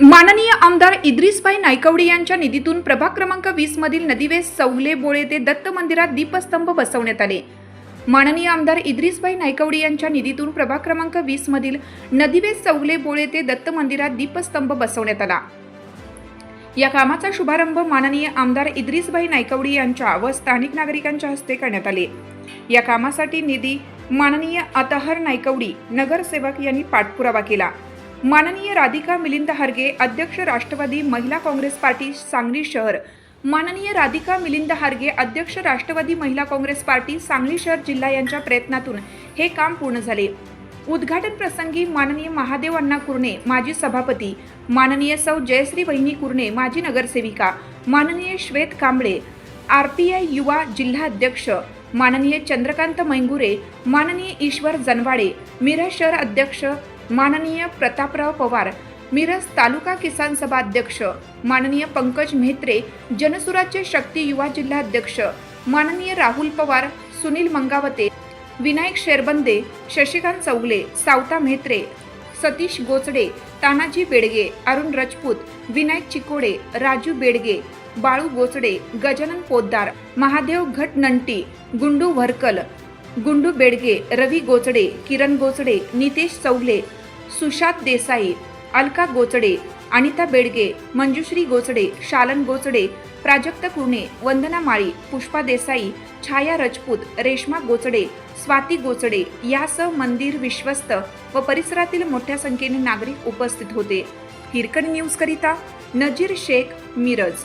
माननीय आमदार इद्रिसभाई नायकवडी यांच्या निधीतून प्रभाग क्रमांक वीस मधील नदीवेस सवले बोळे ते दत्त मंदिरात दीपस्तंभ बसवण्यात आले. माननीय आमदार इद्रिसभाई नायकवडी यांच्या निधीतून प्रभाग क्रमांक वीस मधील नदीवेस सवले बोळे ते दत्त मंदिरात दीपस्तंभ बसवण्यात आला. या कामाचा शुभारंभ माननीय आमदार इद्रिसभाई नायकवडी यांच्या व स्थानिक नागरिकांच्या हस्ते करण्यात आले. या कामासाठी निधी माननीय अतहर नायकवडी नगरसेवक यांनी पाठपुरावा केला. माननीय राधिका मिलिंद हार्गे अध्यक्ष राष्ट्रवादी महिला काँग्रेस पार्टी सांगली शहर. माननीय राधिका मिलिंद हार्गे अध्यक्ष राष्ट्रवादी महिला काँग्रेस पार्टी सांगली शहर जिल्हा यांच्या प्रयत्नातून हे काम पूर्ण झाले. उद्घाटन प्रसंगी माननीय महादेव अण्णा कुर्णे माजी सभापती माननीय सौ जयश्री वहिनी कुर्णे माजी नगरसेविका माननीय श्वेत कांबळे आर पी आय युवा जिल्हा अध्यक्ष माननीय चंद्रकांत मैंगुरे माननीय ईश्वर जनवाडे मिरज शहर अध्यक्ष माननीय प्रतापराव पवार मिरज तालुका किसान सभा अध्यक्ष माननीय पंकज म्हेत्रे जनसुराज्य शक्ती युवा जिल्हाध्यक्ष माननीय राहुल पवार सुनील मंगावते विनायक शेरबंदे शशिकांत चौगले सावता म्हेत्रे सतीश गोचडे तानाजी बेडगे अरुण राजपूत विनायक चिकोडे राजू बेडगे बाळू गोचडे गजानन पोद्दार महादेव घटनंटी गुंडू व्हरकल गुंडू बेडगे रवी गोचडे किरण गोचडे नितेश चौगले सुशांत देसाई अलका गोचडे अनिता बेडगे मंजुश्री गोचडे शालन गोचडे प्राजक्त कुणे वंदना माळी पुष्पा देसाई छाया रजपूत रेश्मा गोचडे स्वाती गोचडे यासह मंदिर विश्वस्त व परिसरातील मोठ्या संख्येने नागरिक उपस्थित होते. हिरकणी न्यूजकरिता नजीर शेख मिरज.